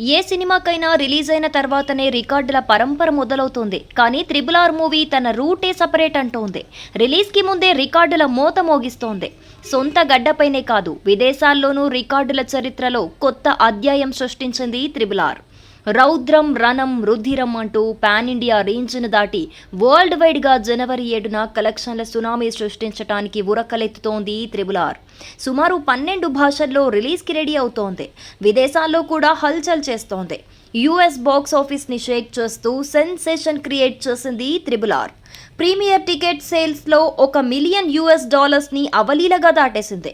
ఏ సినిమాకైనా release అయిన తర్వాతనే రికార్డుల పరంపర మొదలవుతుంది. కానీ త్రిబుల్ ఆర్ మూవీ తన రూటే సపరేట్ అంటోంది. రిలీజ్కి ముందే రికార్డుల మోత మోగిస్తోంది. సొంత గడ్డపైనే కాదు విదేశాల్లోనూ రికార్డుల చరిత్రలో కొత్త అధ్యాయం సృష్టించింది త్రిబుల్ ఆర్. రౌద్రం రణం రుధిరం అంటూ పాన్ ఇండియా రేంజ్ను దాటి వరల్డ్ వైడ్గా జనవరి ఏడున కలెక్షన్ల సునామీ సృష్టించడానికి ఉరకలెత్తుతోంది త్రిబులార్ ఆర్. సుమారు పన్నెండు భాషల్లో రిలీజ్కి రెడీ అవుతోంది. విదేశాల్లో కూడా హల్చల్ చేస్తోంది. యుఎస్ బాక్స్ ఆఫీస్ని షేక్ చేస్తూ సెన్సేషన్ క్రియేట్ చేసింది త్రిబుల్ ఆర్. ప్రీమియర్ టికెట్ సేల్స్లో ఒక మిలియన్ యుఎస్ డాలర్స్ని అవలీలగా దాటేసింది.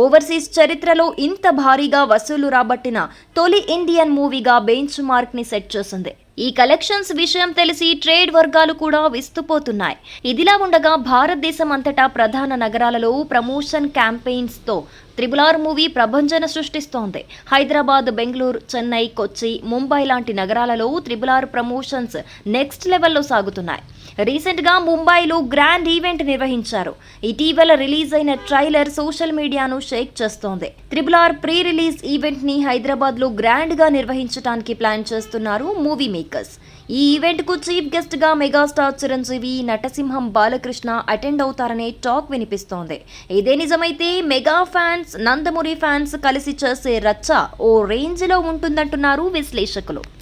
ఓవర్సీస్ చరిత్రలో ఇంత భారీగా వసూలు రాబట్టిన తొలి ఇండియన్ మూవీగా బెంచ్ మార్క్ని సెట్ చేసింది. ఈ కలెక్షన్స్ విషయం తెలిసి ట్రేడ్ వర్గాలు కూడా విస్తుపోతున్నాయి. ఇదిలా ఉండగా భారతదేశం అంతటా ప్రధాన నగరాలలో ప్రమోషన్ క్యాంపెయిన్స్తో త్రిబుల్ ఆర్ మూవీ ప్రభంజన సృష్టిస్తోంది. హైదరాబాద్ బెంగళూరు చెన్నై కొచ్చి ముంబై లాంటి నగరాలలో త్రిబుల్ ఆర్ ప్రమోషన్స్ నెక్స్ట్ లెవెల్లో సాగుతున్నాయి. రీసెంట్గా ముంబైలో గ్రాండ్ ఈవెంట్ నిర్వహించారు. ఇటీవల రిలీజ్ అయిన ట్రైలర్ సోషల్ మీడియాను షేక్ చేస్తోంది. త్రిబుల్ ఆర్ ప్రీ రిలీజ్ ఈవెంట్ని హైదరాబాద్లో గ్రాండ్గా నిర్వహించడానికి ప్లాన్ చేస్తున్నారు మూవీ మేకర్స్. ఈ ఈవెంట్కు చీఫ్ గెస్ట్గా మెగాస్టార్ చిరంజీవి నటసింహం బాలకృష్ణ అటెండ్ అవుతారనే టాక్ వినిపిస్తోంది. ఇదే నిజమైతే మెగా ఫ్యాన్స్ నందమూరి ఫ్యాన్స్ కలిసి చేసే రచ్చ ఓ రేంజ్లో ఉంటుందంటున్నారు విశ్లేషకులు.